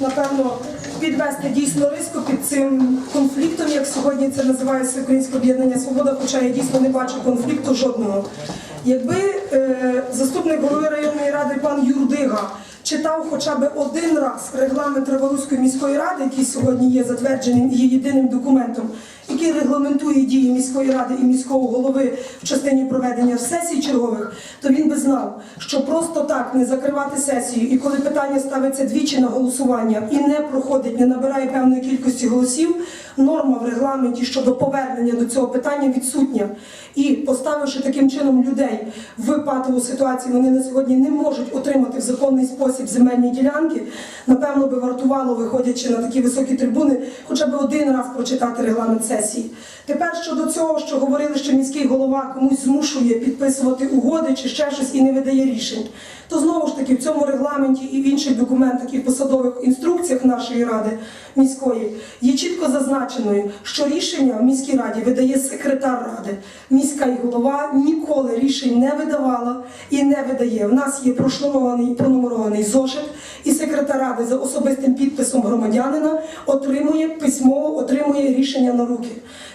напевно підвести дійсно риску під цим конфліктом, як сьогодні це називається Українське об'єднання Свобода, хоча я дійсно не бачу конфлікту жодного. Якби е, заступник голови районної ради пан Юрдига читав хоча б один раз регламент Раворуської міської ради, який сьогодні є затвердженим і є єдиним документом, який регламентує дії міської ради і міського голови в частині проведення сесій чергових, то він би знав, що просто так не закривати сесію, і коли питання ставиться двічі на голосування і не проходить, не набирає певної кількості голосів, норма в регламенті щодо повернення до цього питання відсутня. І поставивши таким чином людей в патову ситуацію, вони на сьогодні не можуть отримати в законний спосіб земельні ділянки. Напевно, би вартувало, виходячи на такі високі трибуни, хоча б один раз прочитати регламент сесії. Тепер щодо цього, що говорили, що міський голова комусь змушує підписувати угоди чи ще щось і не видає рішень, то знову ж таки в цьому регламенті і в інших документах і в посадових інструкціях нашої ради міської є чітко зазначеною, що рішення в міській раді видає секретар ради. Міська і голова ніколи рішень не видавала і не видає. В нас є пронумерований зошит, і секретар ради за особистим підписом громадянина отримує письмово, отримує рішення на руки.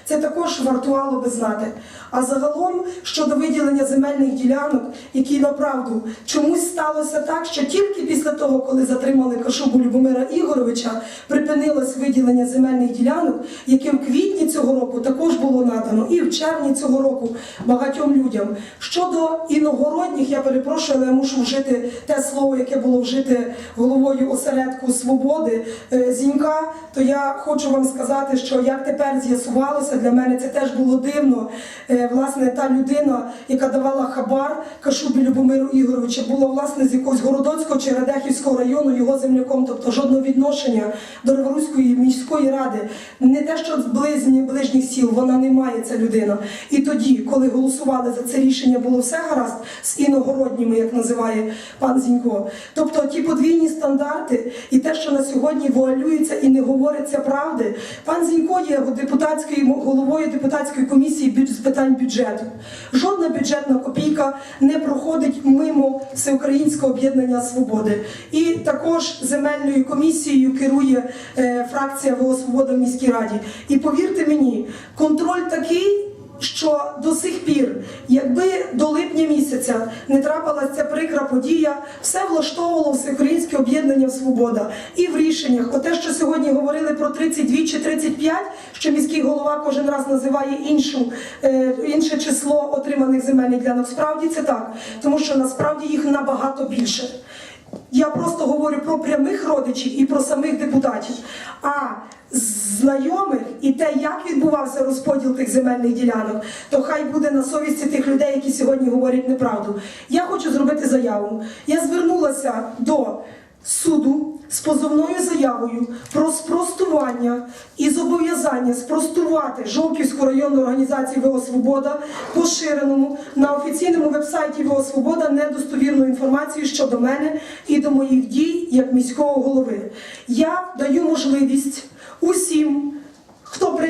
Це також вартувало би знати. А загалом щодо виділення земельних ділянок, які направду чомусь сталося так, що тільки після того, коли затримали Кашубу Любомира Ігоровича, припинилось виділення земельних ділянок, яке в квітні цього року також було надано, і в червні цього року багатьом людям. Щодо іногородніх, я перепрошую, але я мушу вжити те слово, яке було вжите головою осередку свободи е, Зінька, то я хочу вам сказати, що як тепер з'ясувалося, для мене це теж було дивно. Е, Власне, та людина, яка давала хабар Кашубі Любомиру Ігоровича, була власне з якогось Городоцького чи Радехівського району його земляком, тобто жодного відношення до Реворуської міської ради. Не те, що з близні, ближніх сіл, вона не має ця людина. І тоді, коли голосували за це рішення, було все гаразд з іногородніми, як називає пан Зінько. Тобто ті подвійні стандарти і те, що на сьогодні вуалюється і не говориться правди. Пан Зінько є депутатською головою депутатської комісії з питань бюджету. Жодна бюджетна копійка не проходить мимо Всеукраїнського об'єднання свободи. І також земельною комісією керує е, фракція ВО Свобода в міській раді. І повірте мені, контроль такий. Що до сих пір, якби до липня місяця не трапилася ця прикра подія, все влаштовувало всеукраїнське об'єднання Свобода. І в рішеннях, оте, що сьогодні говорили про 32 чи 35, що міський голова кожен раз називає іншу, е, інше число отриманих земельних ділянок. Справді це так, тому що насправді їх набагато більше. Я просто говорю про прямих родичів і про самих депутатів. А знайомих і те, як відбувався розподіл тих земельних ділянок, то хай буде на совісті тих людей, які сьогодні говорять неправду. Я хочу зробити заяву. Я звернулася до суду з позовною заявою про спростування і зобов'язання спростувати Жовківську районну організацію ВО Свобода поширеному на офіційному вебсайті ВО Свобода недостовірну інформацію щодо мене і до моїх дій як міського голови. Я даю можливість усім.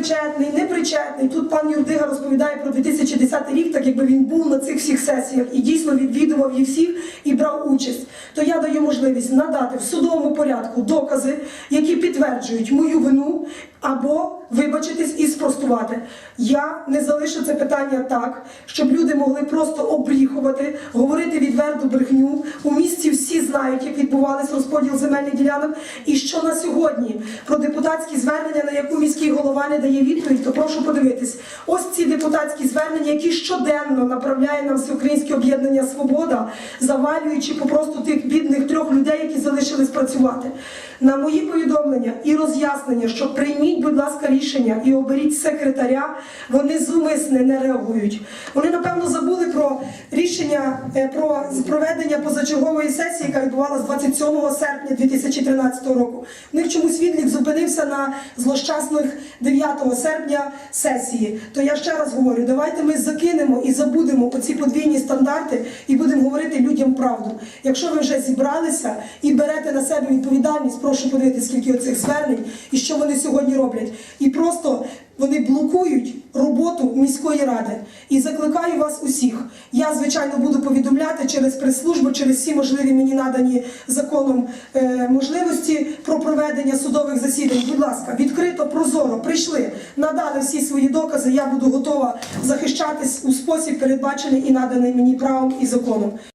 Причетний, не причетний. Тут пан Юрдига розповідає про 2010 рік, так якби він був на цих всіх сесіях і дійсно відвідував їх всіх і брав участь. То я даю можливість надати в судовому порядку докази, які підтверджують мою вину, або вибачитись і спростувати. Я не залишу це питання так, щоб люди могли просто обріхувати, говорити відверту брехню. У місті всі знають, як відбувався розподіл земельних ділянок, і що на сьогодні про депутатські звернення, на яку міський голова не дає відповідь, то прошу подивитись. Ось ці депутатські звернення, які щоденно направляє нам Всеукраїнське об'єднання Свобода, завалюючи попросту тих людей, які залишились працювати. На мої повідомлення і роз'яснення, що прийміть, будь ласка, рішення і оберіть секретаря, вони зумисне не реагують. Вони, напевно, забули про рішення е, про проведення позачергової сесії, яка відбувалася 27 серпня 2013 року. В них чомусь відлік зупинився на злощасних 9 серпня сесії. То я ще раз говорю, давайте ми закинемо і забудемо оці подвійні стандарти і будемо говорити людям правду. Якщо ви вже зібралися і берете на себе відповідальність, прошу подивитися, скільки оцих звернень і що вони сьогодні роблять. І просто вони блокують роботу міської ради. І закликаю вас усіх. Я, звичайно, буду повідомляти через прес-службу, через всі можливі мені надані законом е, можливості про проведення судових засідань. Будь ласка, відкрито, прозоро прийшли, надали всі свої докази. Я буду готова захищатись у спосіб, передбачений і наданий мені правом і законом.